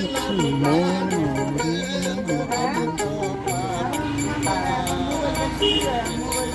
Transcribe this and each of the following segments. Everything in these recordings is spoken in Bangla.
Thank you.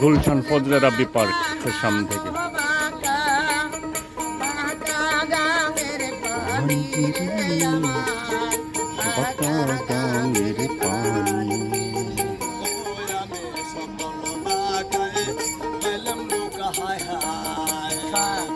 গুলশান ফজলে রাব্বি পার্কের সামনে থেকে Bye.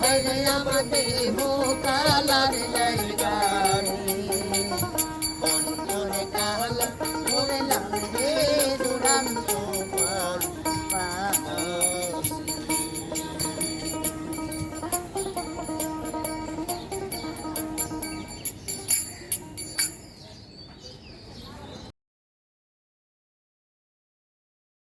Hare Rama Devo Kalare Jai